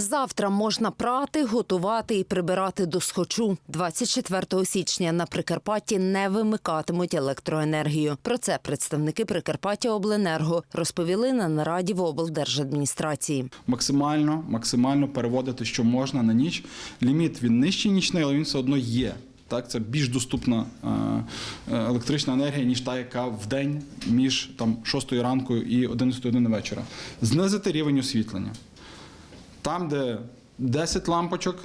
Завтра можна прати, готувати і прибирати до схочу. 24 січня на Прикарпатті не вимикатимуть електроенергію. Про це представники Прикарпаття Обленерго розповіли на нараді в облдержадміністрації. максимально, максимально переводити, що можна на ніч. Ліміт він нижчий нічний, але він все одно є. Так, це більш доступна е, е, електрична енергія, ніж та, яка в день між там 6 ранку і 11 години вечора. Знизити рівень освітлення. Там, де 10 лампочок,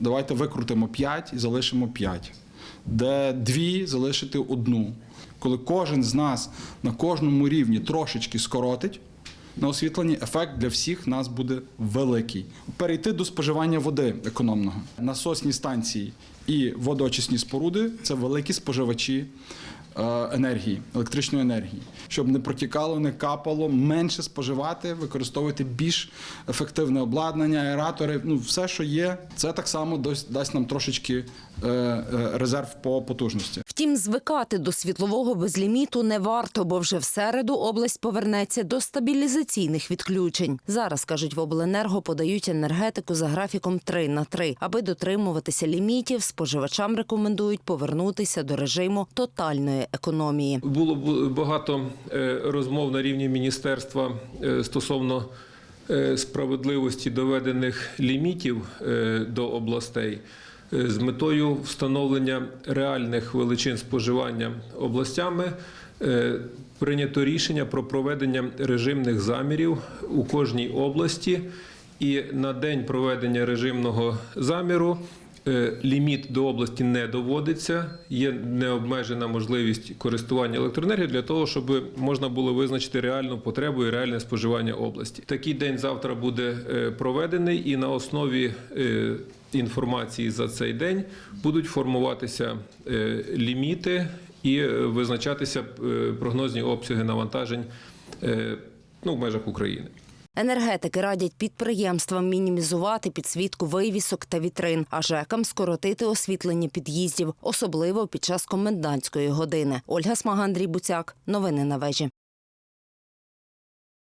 давайте викрутимо 5 і залишимо 5. Де дві залишити одну. Коли кожен з нас на кожному рівні трошечки скоротить на освітленні, ефект для всіх нас буде великий. Перейти до споживання води економного. Насосні станції і водоочисні споруди це великі споживачі енергії, електричної енергії, щоб не протікало, не капало, менше споживати, використовувати більш ефективне обладнання, аератори. Ну, все, що є, це так само дасть нам трошечки е, е, резерв по потужності. Втім, звикати до світлового безліміту не варто, бо вже в середу область повернеться до стабілізаційних відключень. Зараз кажуть в обленерго подають енергетику за графіком 3 на 3. Аби дотримуватися лімітів, споживачам рекомендують повернутися до режиму тотальної економії. Було багато е, розмов на рівні міністерства е, стосовно е, справедливості доведених лімітів до областей з метою встановлення реальних величин споживання областями. е, Прийнято рішення про проведення режимних замірів у кожній області, і на день проведення режимного заміру Е, Ліміт до області не доводиться, є необмежена можливість користування електроенергією для того, щоб можна було визначити реальну потребу і реальне споживання області. Такий день завтра буде е, проведений, і на основі е, інформації за цей день будуть формуватися е, ліміти і е, визначатися е, прогнозні обсяги навантажень ну, в межах України. Енергетики радять підприємствам мінімізувати підсвітку вивісок та вітрин, а ЖЕКам скоротити освітлення під'їздів, особливо під час комендантської години. Ольга Смага, Андрій Буцяк. Новини на вежі.